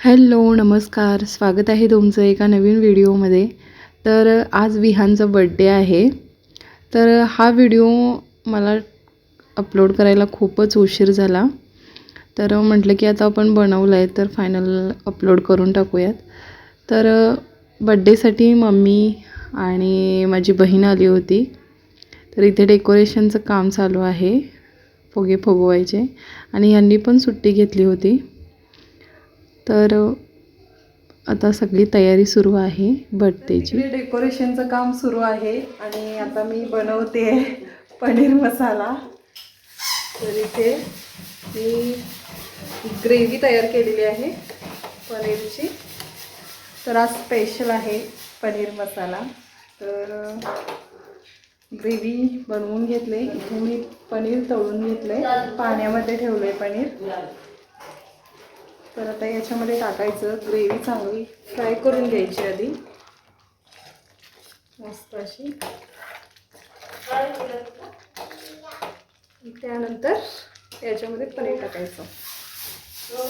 Hello नमस्कार. स्वागत आहे तुमचं एका नवीन व्हिडिओमध्ये. तर आज विहानचा बड्डे आहे. तर हा व्हिडिओ मला अपलोड करायला खूपच उशीर झाला. तर म्हटलं की आता आपण बनवलं आहे तर फायनल अपलोड करून टाकूयात. तर बड्डेसाठी मम्मी आणि माझी बहीण आली होती. तर इथे डेकोरेशनचं काम चालू आहे. फुगे फुगवायचे. आणि यांनी पण सुट्टी घेतली होती. तर आता सगळी तयारी सुरू आहे बर्थडेची. डेकोरेशनचं काम सुरू आहे आणि आता मी बनवते पनीर मसाला. तर इथे मी ग्रेव्ही तयार केलेली आहे पनीरची. तर आज स्पेशल आहे पनीर मसाला. तर ग्रेव्ही बनवून घेतले. इथे मी पनीर तळून घेतले पाण्यामध्ये ठेवले पनीर. तर आता याच्यामध्ये टाकायचं ग्रेव्ही चांगली फ्राय करून घ्यायची आधी. मस्त अशी. त्यानंतर याच्यामध्ये पनीर टाकायचं.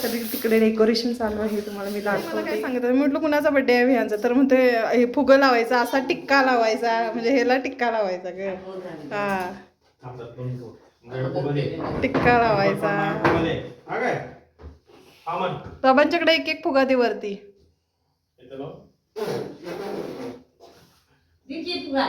तरी तिकडे डेकोरेशन चालू आहे तुम्हाला मी दाखवते काय सांगत मी म्हटलं कुणाचा बड्डे आहे ह्यांचा तर म्हणते हे फुगं लावायचा असा टिक्का लावायचा म्हणजे ह्याला टिक्का लावायचा ग. हा. टिक्का लावायचा. बाबांच्याकडे एक एक फुगा. दे वरती दिकी फुगा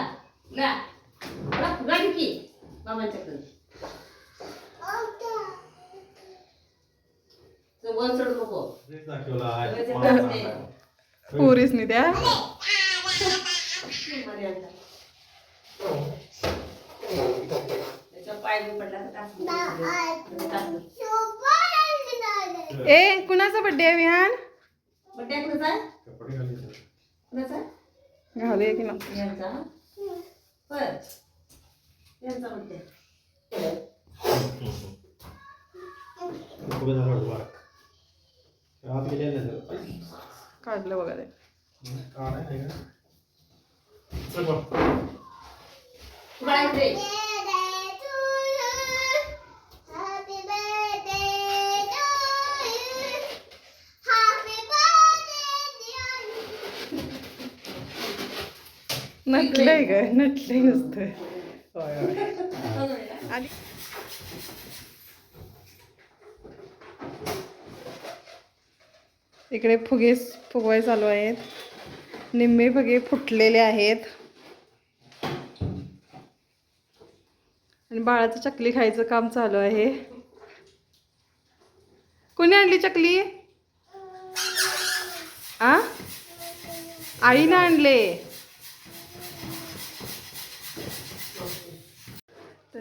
पुरीच नाही द्या. पाय पडला. ए कुणाचा बड्डे आहे विहान? बड्डे कुणाचा आहे? कुणाचा? आहे? घालूया की ना यांचा? होय. यांचा बड्डे काढलं बघा ते. नटलंय ग नटलंय नुसतं. होय होय. आणि इकडे फुगे फुगवाय चालू आहेत. निम्मे फुगे फुटलेले आहेत. आणि बाळाचं चकली खायचं काम चालू आहे. कोणी आणली चकली? आ? आईनं आणले.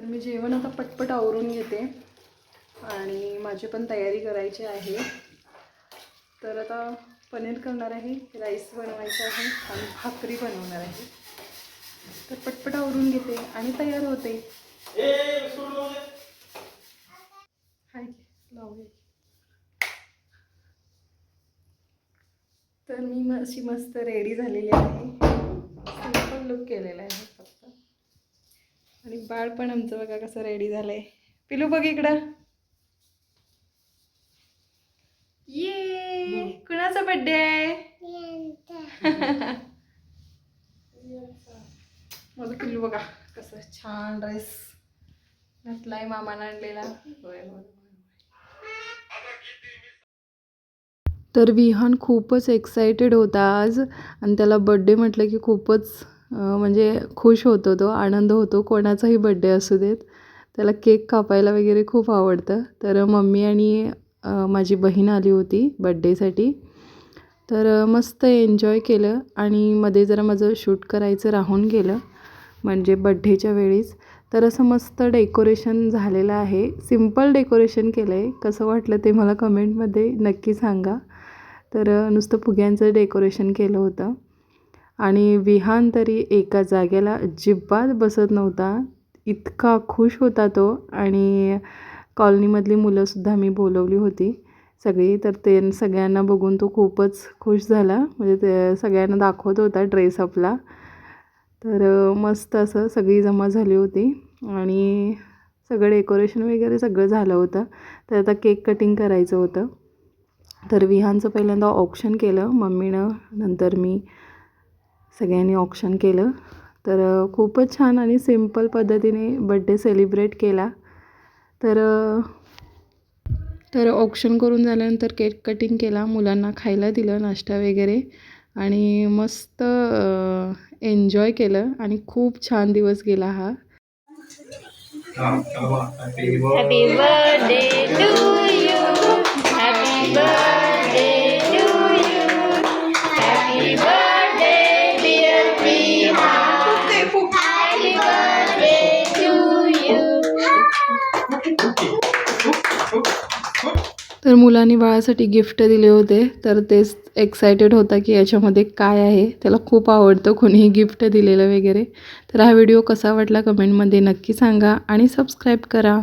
तर मी जेवण आता पटपट आवरून घेते. आणि माझी पण तयारी करायची आहे. तर आता पनीर करणार आहे राईस बनवायचं आहे आणि भाकरी बनवणार आहे. तर पटपट आवरून घेते आणि तयार होते. हाय लावूया. तर मी म- अशी मस्त रेडी झालेली आहे. सिंपल लुक केलेला आहे फक्त. आणि बाळ पण आमचं बघा कसं रेडी झालंय. पिलू बघ इकडं. ये. कुणाचा बड्डे आहे? मला पिलू बघा कसं छान ड्रेस घातलाय मामानं आणलेला. होय होय तर विहान खूपच एक्सायटेड होता आज. आणि त्याला बड्डे म्हटलं की खूपच म्हणजे खुश होतो तो आनंद होतो कोणाचाही बड्डे असू देत. त्याला केक कापायला वगैरे खूप आवडतं. तर मम्मी आणि माझी बहीण आली होती बड्डेसाठी तर मस्त एन्जॉय केलं आणि मध्ये जरा माझं शूट करायचं राहून गेलं म्हणजे बड्डेच्या वेळीच. तर असं मस्त डेकोरेशन झालेलं आहे. सिंपल डेकोरेशन केलं आहे कसं वाटलं ते मला कमेंटमध्ये नक्की सांगा. तर नुसतं फुग्यांचं डेकोरेशन केलं होतं. आणि विहान तरी एका जागेला अजिबात बसत नव्हता. इतका खुश होता तो आणि कॉलनीमधली मुलंसुद्धा मी बोलवली होती. सगळी तर ते सगळ्यांना बघून तो खूपच खुश झाला. म्हणजे ते सगळ्यांना दाखवत होता ड्रेस आपला तर मस्त असं सगळी जमा झाली होती. आणि सगळं डेकोरेशन वगैरे सगळं झालं होतं. तर आता केक कटिंग करायचं होतं. तर विहानचं पहिल्यांदा ऑप्शन केलं. मम्मीनं नंतर मी. सगळ्यांनी ऑप्शन केलं. तर खूपच छान आणि सिंपल पद्धतीने बड्डे सेलिब्रेट केला. तर तर ऑप्शन करून झाल्यानंतर केक कटिंग केला मुलांना खायला दिलं नाश्ता वगैरे. आणि मस्त एन्जॉय केलं आणि खूप छान दिवस गेला हा. Happy Happy birthday to you. Happy तर मुलांनी बाळासाठी गिफ्ट दिले होते. तर तेच एक्सायटेड होता की याच्यामध्ये काय आहे. त्याला खूप आवडतं कोणीही गिफ्ट दिलेलं वगैरे. तर हा व्हिडिओ कसा वाटला कमेंटमध्ये नक्की सांगा आणि सबस्क्राईब करा.